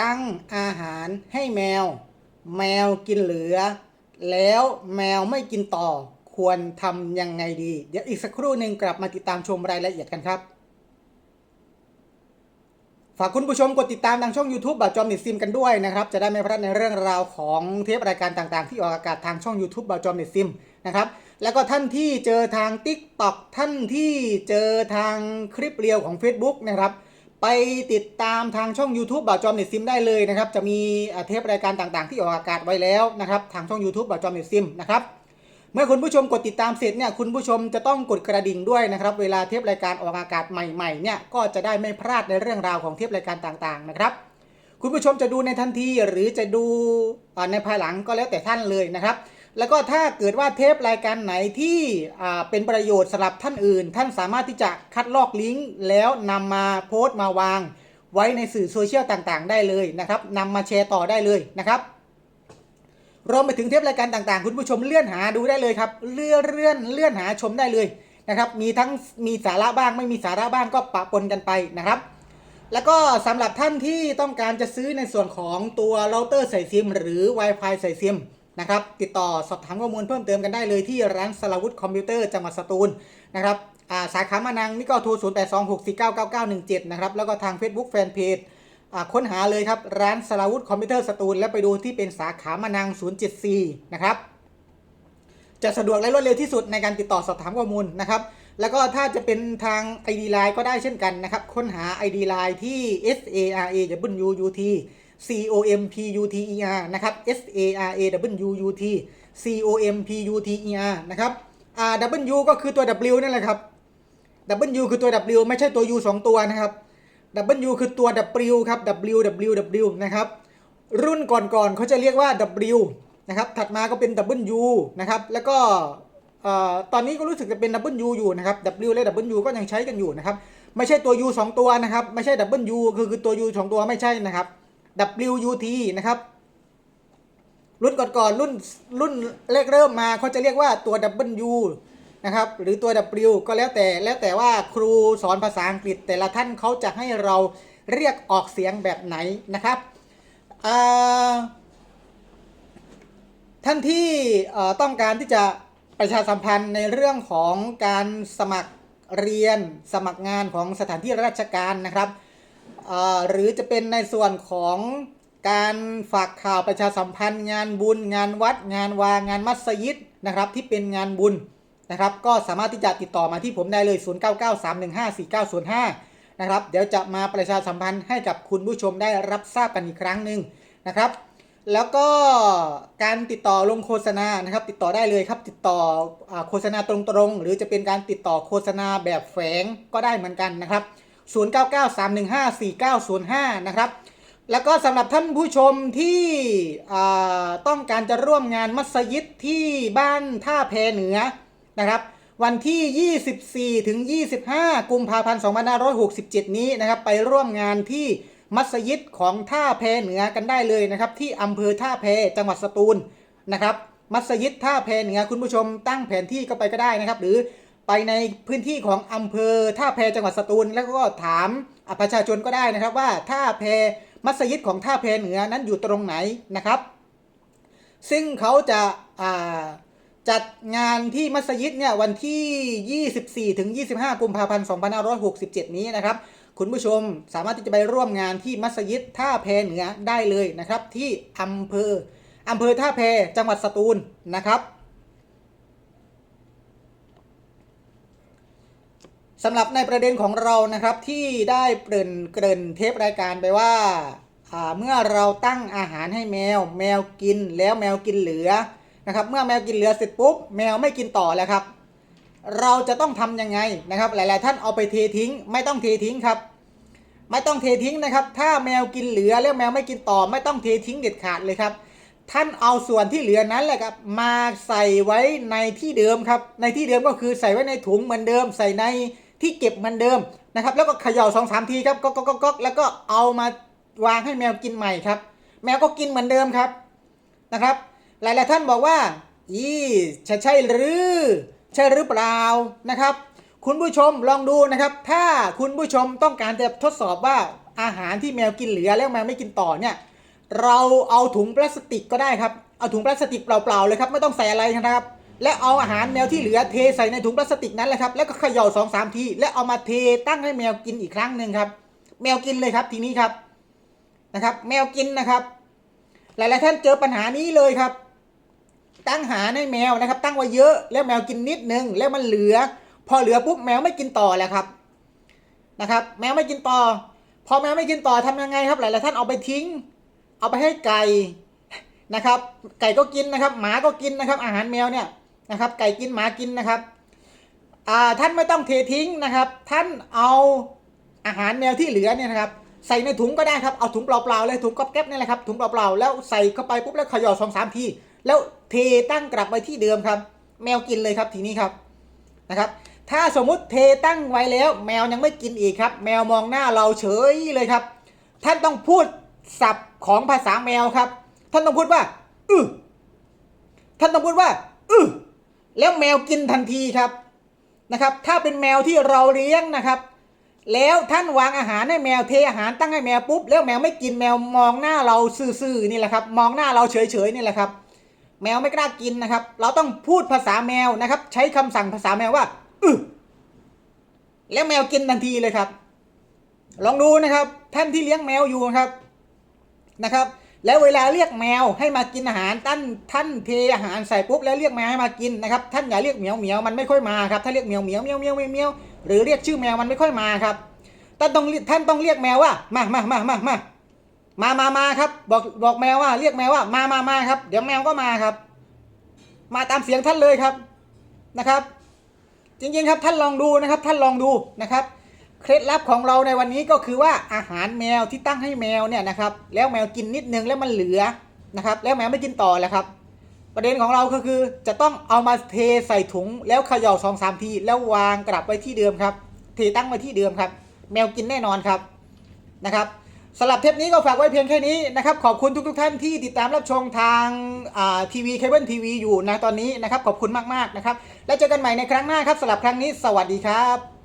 ตั้งอาหารให้แมว แมวกินเหลือ แล้วแมวไม่กินต่อ ควรทำยังไงดี เดี๋ยวอีกสักครู่หนึ่งกลับมาติดตามชมรายละเอียดกันครับ ฝากคุณผู้ชมกดติดตามทางช่อง YouTube บาจอมเน็ตซิมกันด้วยนะครับ จะได้ไม่พลาดในเรื่องราวของเทปรายการต่างๆ ที่ออกอากาศทางช่อง YouTube บาจอมเน็ตซิมนะครับแล้วก็ท่านที่เจอทาง TikTok ท่านที่เจอทางคลิปเรียวของ Facebook นะครับ ไปติดตามทางช่อง YouTube บ่าวจอมเน็ตซิมได้เลยนะครับ จะมีเทปรายการต่างๆ ที่ออกอากาศไว้แล้วนะครับ ทางช่อง YouTube บ่าวจอมเน็ตซิมนะครับ เมื่อคุณผู้ชมกดติดตามเสร็จเนี่ยคุณผู้ชมจะต้องกดกระดิ่งด้วยนะครับ เวลาเทปรายการออกอากาศใหม่ๆเนี่ยก็จะได้ไม่พลาดในเรื่องราวของเทปรายการต่างๆนะครับ คุณผู้ชมจะดูในทันทีหรือจะดูในภายหลังก็แล้วแต่ท่านเลยนะครับ แล้วก็ถ้าเกิดว่าเทปรายการไหนที่เป็นประโยชน์สำหรับท่านอื่น ท่านสามารถที่จะคัดลอกลิงก์แล้วนำมาโพสต์มาวาง ไว้ในสื่อโซเชียลต่างๆ ได้เลยนะครับนำมาแชร์ต่อได้เลยนะครับรวมไปถึงเทปรายการต่างๆ คุณผู้ชมเลื่อนหาดูได้เลยครับ เลื่อนเลื่อนเลื่อนหาชมได้เลยนะครับมีทั้งมีสาระบ้างไม่มีสาระบ้างก็ปะปนกันไปนะครับ แล้วก็สำหรับท่านที่ต้องการจะซื้อในส่วนของตัวเราเตอร์ใส่ซิม หรือ Wi-Fi ใส่ซิม นะครับ ติดต่อสอบถามข้อมูลเพิ่มเติมกันได้เลยที่ร้านสลาวุธคอมพิวเตอร์จังหวัดสตูลนะครับาสาขามานังนี่ก็โทร0 8 2 6 4 9 9 9 1 7 นะครับ แล้วก็ทาง Facebook Fanpage ค้นหาเลยครับ ร้านสลาวุธคอมพิวเตอร์สตูลแล้วไปดูที่เป็นสาขามานัง 074 นะครับ จะสะดวกและรวดเร็วที่สุดในการติดต่อสอบถามข้อมูลนะครับ แล้วก็ถ้าจะเป็นทาง ID Line ก็ได้เช่นกันนะครับ ค้นหา ID Line ที่ S A R A W U T C O M P U T E R นะครับ S A R A W U T C O M P U T E R นะครับอ่า W ก็คือตัว W นั่นแหละครับ W คือตัว W ไม่ใช่ตัว U สองตัวนะครับ W คือตัว W ครับ W W W นะครับ รุ่นก่อนๆเขาจะเรียกว่า W นะครับ ถัดมาก็เป็น W นะครับ แล้วก็ตอนนี้ก็รู้สึกจะเป็น W อยู่นะครับ W และ W ก็ยังใช้กันอยู่นะครับ ไม่ใช่ตัว U สองตัวนะครับ ไม่ใช่ W คือคือตัว U สองตัวไม่ใช่นะครับ WUT นะครับรุ่นก่อนๆรุ่นรุ่นแรกเริ่มมาเขาจะเรียกว่าตัว W นะครับหรือตัว W ก็แล้วแต่แล้วแต่ว่าครูสอนภาษาอังกฤษ แต่ละท่านเขาจะให้เราเรียกออกเสียงแบบไหนนะครับท่านที่ต้องการที่จะประชาสัมพันธ์ในเรื่องของการสมัครเรียนสมัครงานของสถานที่ราชการนะครับ หรือจะเป็นในส่วนของการฝากข่าวประชาสัมพันธ์งานบุญ งานวัด งานวางานมัสยิดนะครับที่เป็นงานบุญนะครับก็สามารถที่จะติดต่อมาที่ผมได้เลย 0993154905 นะครับ เดี๋ยวจะมาประชาสัมพันธ์ให้กับคุณผู้ชมได้รับทราบกันอีกครั้งหนึ่งนะครับ แล้วก็การติดต่อลงโฆษณานะครับ ติดต่อได้เลยครับ ติดต่อโฆษณาตรงๆ หรือจะเป็นการติดต่อโฆษณาแบบแฝงก็ได้เหมือนกันนะครับ 0993154905 นะครับ แล้วก็สำหรับท่านผู้ชมที่ต้องการจะร่วมงานมัสยิดที่บ้านท่าแพเหนือนะครับ วันที่ 24 ถึง 25 กุมภาพันธ์ 2567 นี้นะครับ ไปร่วมงานที่มัสยิดของท่าแพเหนือกันได้เลยนะครับ ที่อำเภอท่าแพจังหวัดสตูลนะครับ มัสยิดท่าแพเหนือคุณผู้ชมตั้งแผนที่ก็ไปก็ได้นะครับ หรือ ไปในพื้นที่ของอำเภอท่าแพจังหวัดสตูล แล้วก็ถามประชาชนก็ได้นะครับว่าท่าแพมัสยิดของท่าแพเหนือนั้นอยู่ตรงไหนนะครับ ซึ่งเขาจะาจัดงานที่มัสยิดเนี่ยวันที่ 24ถึง25 กุมภาพันธ์ 2567 นี้นะครับ คุณผู้ชมสามารถที่จะไปร่วมงานที่มัสยิดท่าแพเหนือได้เลยนะครับ ที่อำเภออำเภอท่าแพจังหวัดสตูลนะครับ สำหรับในประเด็นของเรานะครับที่ได้เกริ่นเกริ่นเทปรายการไปว่าเมื่อเราตั้งอาหารให้แมว แมวกินแล้วแมวกินเหลือนะครับ เมื่อแมวกินเหลือเสร็จปุ๊บแมวไม่กินต่อแล้วครับ เราจะต้องทำยังไงนะครับ หลาย ๆ ท่านเอาไปเททิ้ง ไม่ต้องเททิ้งครับ ไม่ต้องเททิ้งนะครับ ถ้าแมวกินเหลือแล้วแมวไม่กินต่อ ไม่ต้องเททิ้งเด็ดขาดเลยครับ ท่านเอาส่วนที่เหลือนั้นแหละครับ มาใส่ไว้ในที่เดิมครับ ในที่เดิมก็คือใส่ไว้ในถุงเหมือนเดิม ใส่ใน ที่เก็บเหมือนเดิมนะครับ แล้วก็เขย่าสองสามทีครับก็ก็ก็แล้วก็เอามาวางให้แมวกินใหม่ครับ แมวก็กินเหมือนเดิมครับนะครับ หลายๆท่านบอกว่า อีใช่ใช่หรือใช่หรือเปล่านะครับ คุณผู้ชมลองดูนะครับ ถ้าคุณผู้ชมต้องการจะทดสอบว่าอาหารที่แมวกินเหลือแล้วแมวไม่กินต่อเนี่ยเราเอาถุงพลาสติกก็ได้ครับ เอาถุงพลาสติกเปล่าๆเลยครับ ไม่ต้องใส่อะไรนะครับ และเอาอาหารแมวที่เหลือเทใส่ในถุงพลาสติกนั้นแหละครับแล้วก็เขย่าสองสามที แล้วเอามาเทตั้งให้แมวกินอีกครั้งหนึ่งครับ แมวกินเลยครับทีนี้ครับนะครับ แมวกินนะครับ หลายๆท่านเจอปัญหานี้เลยครับ ตั้งหาให้แมวนะครับ ตั้งไว้เยอะแล้วแมวกินนิดนึงแล้วมันเหลือ พอเหลือปุ๊บแมวไม่กินต่อแล้วครับนะครับ แมวไม่กินต่อ พอแมวไม่กินต่อทำยังไงครับ หลายๆท่านเอาไปทิ้ง เอาไปให้ไก่นะครับ ไก่ก็กินนะครับ หมาก็กินนะครับ อาหารแมวเนี่ย นะครับ ไก่กินหมากินนะครับท่านไม่ต้องเททิ้งนะครับ ท่านเอาอาหารแมวที่เหลือเนี่ยนะครับใส่ในถุงก็ได้ครับเอาถุงเปล่าๆเลยถุงก๊อบแก๊บนี่แหละครับถุงเปล่าๆแล้วใส่เข้าไปปุ๊บแล้วขย่าสองสามทีแล้วเทตั้งกลับไปที่เดิมครับ แมวกินเลยครับทีนี้ครับนะครับ ถ้าสมมุติเทตั้งไว้แล้ว แมวยังไม่กินอีกครับ แมวมองหน้าเราเฉยเลยครับ ท่านต้องพูดศัพท์ของภาษาแมวครับ ท่านต้องพูดว่าอือท่านต้องพูดว่าอือ แล้วแมวกินทันทีครับนะครับ ถ้าเป็นแมวที่เราเลี้ยงนะครับ แล้วท่านวางอาหารให้แมวเทอาหารตั้งให้แมวปุ๊บแล้วแมวไม่กินแมวมองหน้าเราซื่อๆนี่แหละครับ มองหน้าเราเฉยๆนี่แหละครับ แมวไม่กล้ากินนะครับ เราต้องพูดภาษาแมวนะครับ ใช้คำสั่งภาษาแมวว่าอืแล้วแมวกินทันทีเลยครับ ลองดูนะครับ ท่านที่เลี้ยงแมวอยู่นะครับนะครับ แล้วเวลาเรียกแมวให้มากินอาหารท่านท่านเทอาหารใส่ปุ๊บแล้วเรียกแมวให้มากินนะครับท่านอย่าเรียกเหมียวเหมียวมันไม่ค่อยมาครับถ้าเรียกเหมียวเหมียวเหมียวเหมียวเหมียวหมียวหรือเรียกชื่อแมวมันไม่ค่อยมาครับท่านต้องท่านต้องเรียกแมวว่ามามามามามามามามาครับ บอกบอกแมวว่า เรียกแมวว่า มามามาครับ เดี๋ยวแมวก็มาครับ มาตามเสียงท่านเลยครับนะครับ จริงๆครับท่านลองดูนะครับ ท่านลองดูนะครับ เคล็ดลับของเราในวันนี้ก็คือว่าอาหารแมวที่ตั้งให้แมวเนี่ยนะครับ แล้วแมวกินนิดนึงแล้วมันเหลือนะครับ แล้วแมวไม่กินต่อแล้วครับ ประเด็นของเราก็คือจะต้องเอามาเทใส่ถุงแล้วเขย่าสองสามทีแล้ววางกลับไว้ที่เดิมครับเทตั้งไว้ที่เดิมครับ แมวกินแน่นอนครับนะครับสำหรับเทปนี้ก็ฝากไว้เพียงแค่นี้นะครับ ขอบคุณทุกๆท่านที่ติดตามรับชมทางทีวีเคเบิลทีวีอยู่นะตอนนี้นะครับ ขอบคุณมากๆนะครับ แล้วเจอกันใหม่ในครั้งหน้าครับสำหรับครั้งนี้ สวัสดีครับ